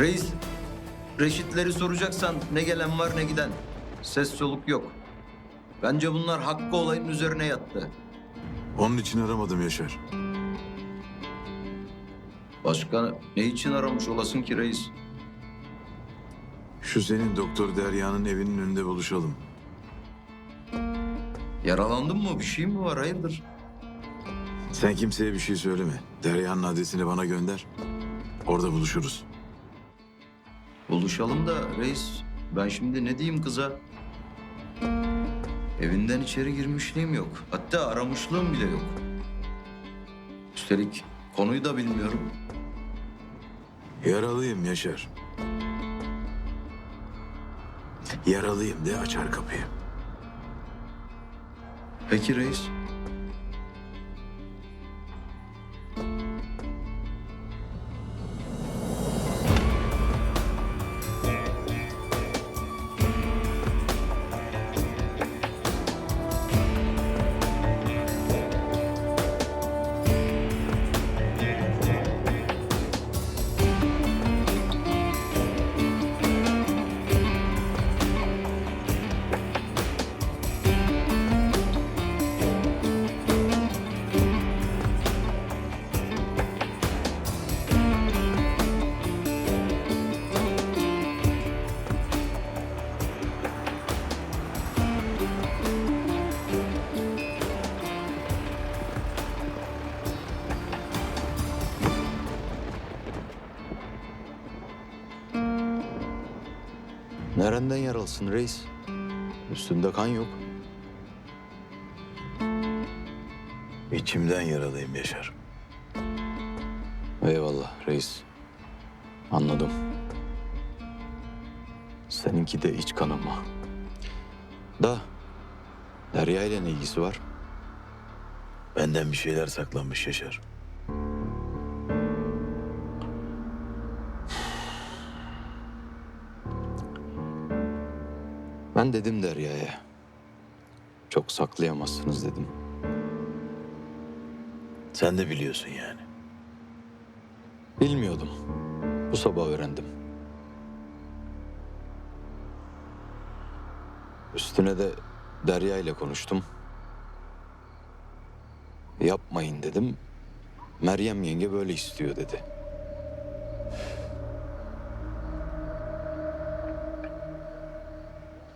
Reis, reşitleri soracaksan ne gelen var ne giden. Ses soluk yok. Bence bunlar Hakkı olayın üzerine yattı. Onun için aramadım Yaşar. Başka ne için aramış olasın ki reis? Şu senin Doktor Derya'nın evinin önünde buluşalım. Yaralandın mı? Bir şey mi var? Hayırdır? Sen kimseye bir şey söyleme. Derya'nın adresini bana gönder. Orada buluşuruz. Buluşalım da reis. Ben şimdi ne diyeyim kıza? Evinden içeri girmişliğim yok. Hatta aramışlığım bile yok. Üstelik konuyu da bilmiyorum. Yaralıyım Yaşar. Yaralıyım de açar kapıyı. Peki reis. Nereden yaralısın reis? Üstünde kan yok. İçimden yaralıyım Yaşar. Eyvallah reis. Anladım. Seninki de iç kanama. Da Derya ile ne ilgisi var? Benden bir şeyler saklanmış Yaşar. Ben dedim Derya'ya. Çok saklayamazsınız dedim. Sen de biliyorsun yani. Bilmiyordum. Bu sabah öğrendim. Üstüne de Derya ile konuştum. Yapmayın dedim. Meryem yenge böyle istiyor dedi.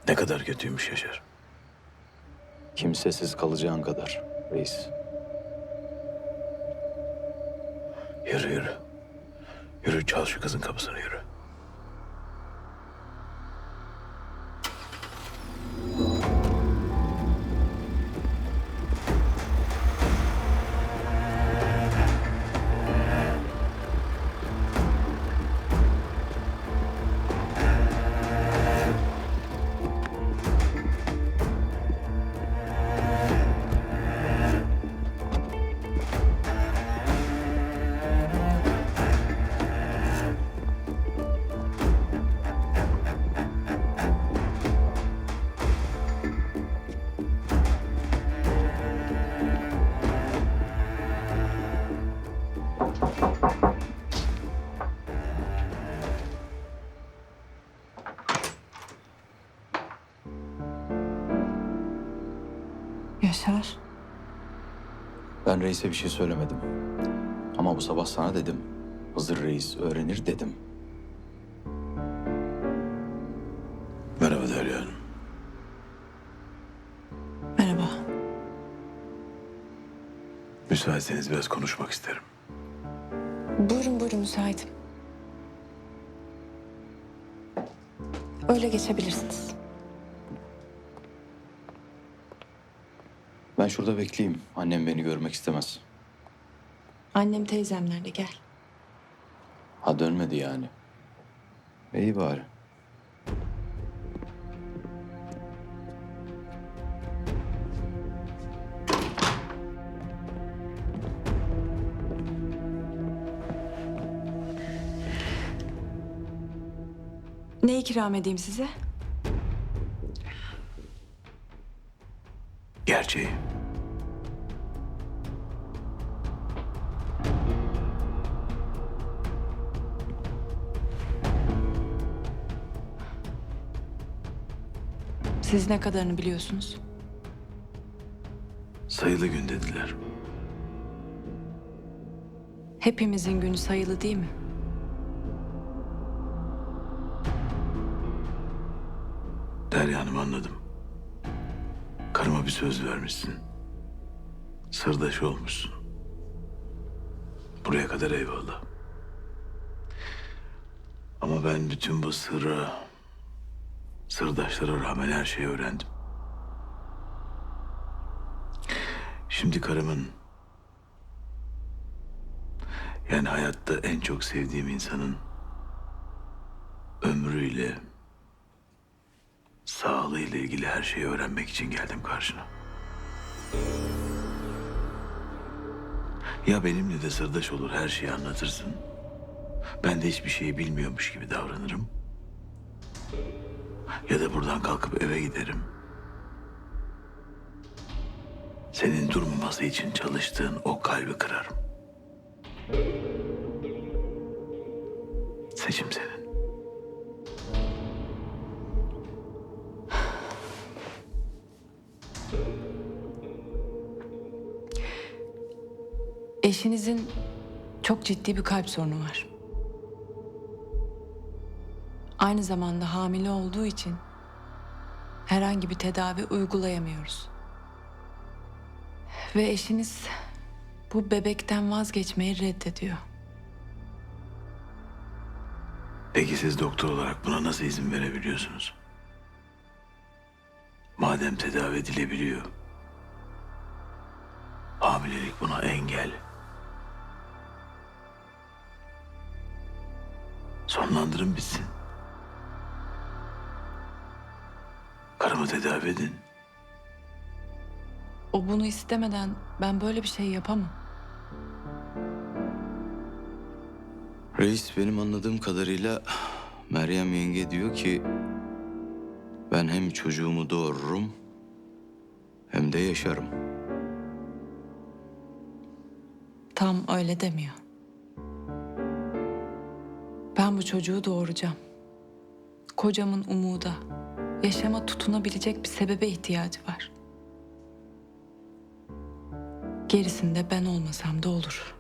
Ne kadar kötüymüş Yaşar. Kimsesiz kalacağın kadar reis. Yürü yürü. Yürü çal şu kızın kapısını yürü. Yaşar. Ben reise bir şey söylemedim. Ama bu sabah sana dedim. Hızır reis öğrenir dedim. Merhaba Derya Hanım. Merhaba. Müsaitseniz biraz konuşmak isterim. Buyurun buyurun müsaitim. Öyle geçebilirsiniz. Ben şurada bekleyeyim. Annem beni görmek istemez. Annem teyzemlerle gel. Ha dönmedi yani. İyi bari. Ne ikram edeyim size? Gerçeği. Siz ne kadarını biliyorsunuz? Sayılı gün dediler. Hepimizin günü sayılı değil mi? Derya Hanım anladım. Karıma bir söz vermişsin. Sırdaş olmuşsun. Buraya kadar eyvallah. Ama ben bütün bu sırrı, sırdaşlara rağmen her şeyi öğrendim. Şimdi karımın, yani hayatta en çok sevdiğim insanın ömrüyle, sağlığıyla ilgili her şeyi öğrenmek için geldim karşına. Ya benimle de sırdaş olur her şeyi anlatırsın. Ben de hiçbir şeyi bilmiyormuş gibi davranırım. Ya da buradan kalkıp eve giderim. Senin durmaması için çalıştığın o kalbi kırarım. Seçim senin. Eşinizin çok ciddi bir kalp sorunu var. Aynı zamanda hamile olduğu için herhangi bir tedavi uygulayamıyoruz. Ve eşiniz bu bebekten vazgeçmeyi reddediyor. Peki siz doktor olarak buna nasıl izin verebiliyorsunuz? Madem tedavi edilebiliyor. Hamilelik buna engel. Sonlandırın bitsin. Karımı tedavi edin. O bunu istemeden ben böyle bir şey yapamam. Reis benim anladığım kadarıyla Meryem yenge diyor ki ben hem çocuğumu doğururum hem de yaşarım. Tam öyle demiyor. Ben bu çocuğu doğuracağım. Kocamın umuda, yaşama tutunabilecek bir sebebe ihtiyacı var. Gerisinde ben olmasam da olur.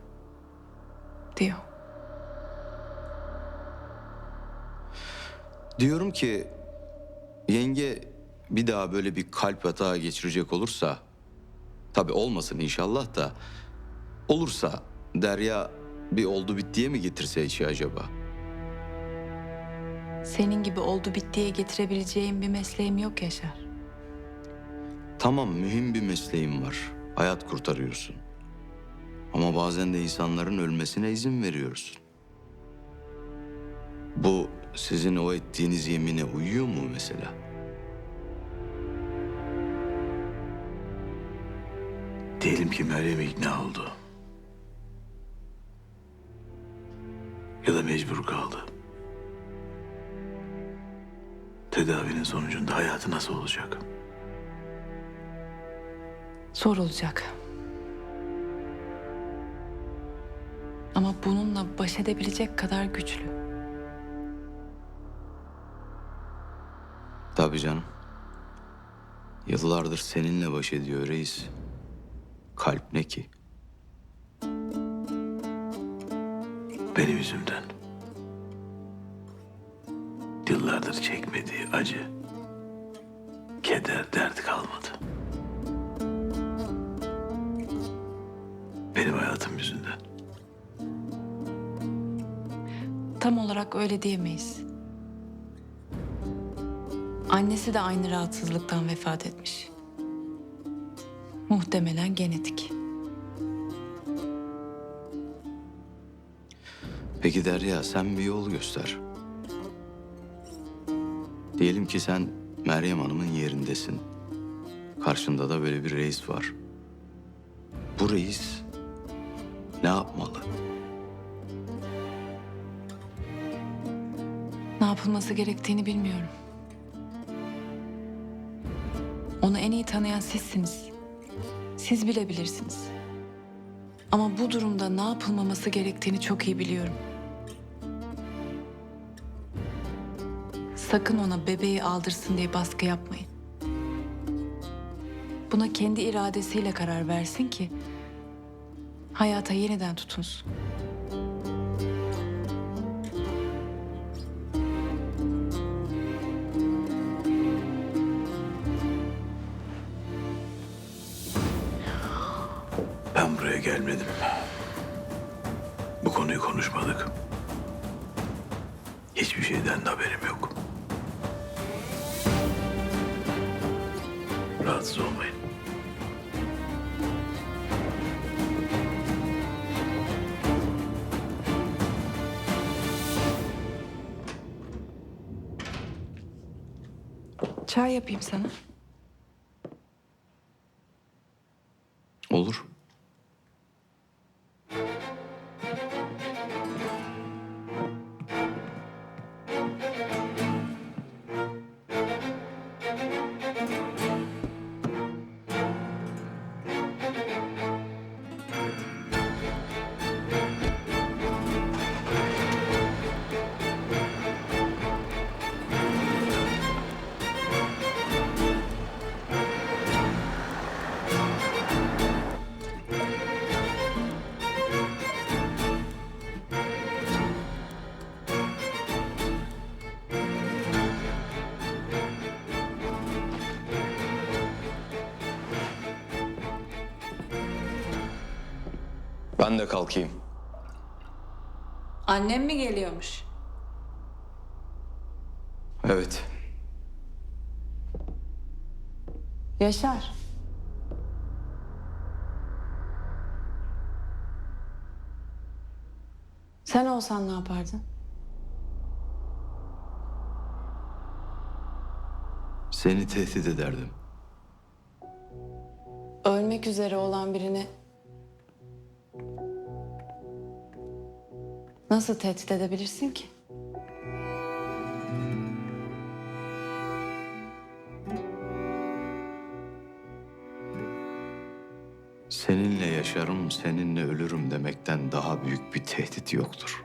Diyor. Diyorum ki yenge bir daha böyle bir kalp hata geçirecek olursa tabii olmasın inşallah da olursa Derya bir oldu bittiye mi getirse işi acaba? Senin gibi oldu bittiye getirebileceğim bir mesleğim yok Yaşar. Tamam mühim bir mesleğin var. Hayat kurtarıyorsun. Ama bazen de insanların ölmesine izin veriyorsun. Bu sizin o ettiğiniz yemine uyuyor mu mesela? Diyelim ki Meryem ikna oldu. Ya da mecbur kaldı. Tedavinin sonucunda hayatı nasıl olacak? Zor olacak. Ama bununla baş edebilecek kadar güçlü. Tabii canım. Yıllardır seninle baş ediyor reis. Kalp ne ki? Benim yüzümden. Yıllardır çekmediği acı, keder, dert kalmadı. Benim hayatım yüzünden. Tam olarak öyle diyemeyiz. Annesi de aynı rahatsızlıktan vefat etmiş. Muhtemelen genetik. Peki Derya sen bir yol göster. Diyelim ki sen Meryem Hanım'ın yerindesin. Karşında da böyle bir reis var. Bu reis ne yapmalı? Ne yapılması gerektiğini bilmiyorum. Onu en iyi tanıyan sizsiniz. Siz bilebilirsiniz. Ama bu durumda ne yapılmaması gerektiğini çok iyi biliyorum. Sakın ona bebeği aldırsın diye baskı yapmayın. buna kendi iradesiyle karar versin ki hayata yeniden tutunsun. Ben buraya gelmedim. Bu konuyu konuşmadık. Hiçbir şeyden de haberim yok. Rahatsız olmayın. Çay yapayım sana. Ben de kalkayım. Annem mi geliyormuş? Evet. Yaşar. Sen olsan ne yapardın? Seni tehdit ederdim. Ölmek üzere olan birini nasıl tehdit edebilirsin ki? Seninle yaşarım, seninle ölürüm demekten daha büyük bir tehdit yoktur.